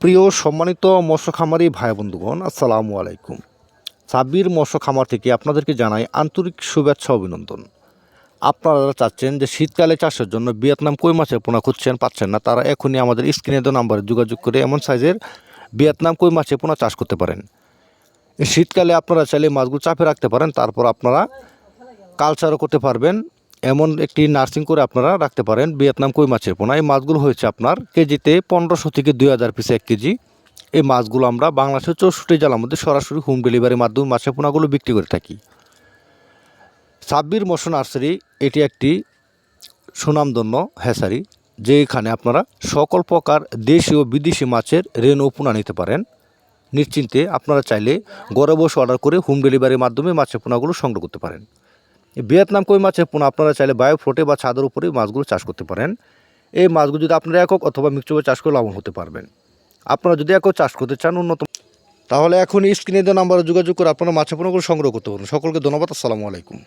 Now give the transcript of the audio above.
প্রিয় সম্মানিত মৎস্য খামারি ভাই বন্ধুগণ, আসসালামু আলাইকুম। সাব্বির মৎস্য খামার থেকে আপনাদেরকে জানাই আন্তরিক শুভেচ্ছা অভিনন্দন। আপনারা চাচ্ছেন যে শীতকালে চাষের জন্য ভিয়েতনাম কই মাছের পোনা খুঁজছেন, পাচ্ছেন না, তারা এখনই আমাদের স্ক্রিনে দেওয়া নাম্বারে যোগাযোগ করে এমন সাইজের ভিয়েতনাম কই মাছের পোনা চাষ করতে পারেন। শীতকালে আপনারা চাইলে মাছগুলো চাপে রাখতে পারেন, তারপর আপনারা কালচারও করতে পারবেন এমন একটি নার্সিং করে আপনারা রাখতে পারেন ভিয়েতনাম কই মাছের পোনা। এই মাছগুলো হয়েছে আপনার কেজিতে পনেরোশো থেকে দুই হাজার পিস এক কেজি। এই মাছগুলো আমরা বাংলাদেশের চৌষট্টি জেলার মধ্যে সরাসরি হোম ডেলিভারির মাধ্যমে মাছের পোনাগুলো বিক্রি করে থাকি। সাব্বির মৎস্য নার্সারি, এটি একটি সুনামধন্য হ্যাসারি, যেখানে আপনারা সকল প্রকার দেশি ও বিদেশি মাছের রেন ও পোনা নিতে পারেন। নিশ্চিন্তে আপনারা চাইলে ঘরে বসে অর্ডার করে হোম ডেলিভারির মাধ্যমে মাছের পোনাগুলো সংগ্রহ করতে পারেন। ভিয়েতনাম কই মাছের পোনা? আপনারা চাইলে বায়ো ফ্লোটে বা ছাদের উপরেই মাছগুলো চাষ করতে পারেন। এই মাছগুলো যদি আপনারা একক অথবা মিক্সচারে চাষ করে লাভবান হতে পারবেন। আপনারা যদি একক চাষ করতে চান, উন্নত তাহলে এখন স্ক্রিনে দেওয়া নাম্বারে যোগাযোগ করে আপনারা মাছের পোনাগুলো সংগ্রহ করতে পারেন। সকলকে ধন্যবাদ, আসসালামু আলাইকুম।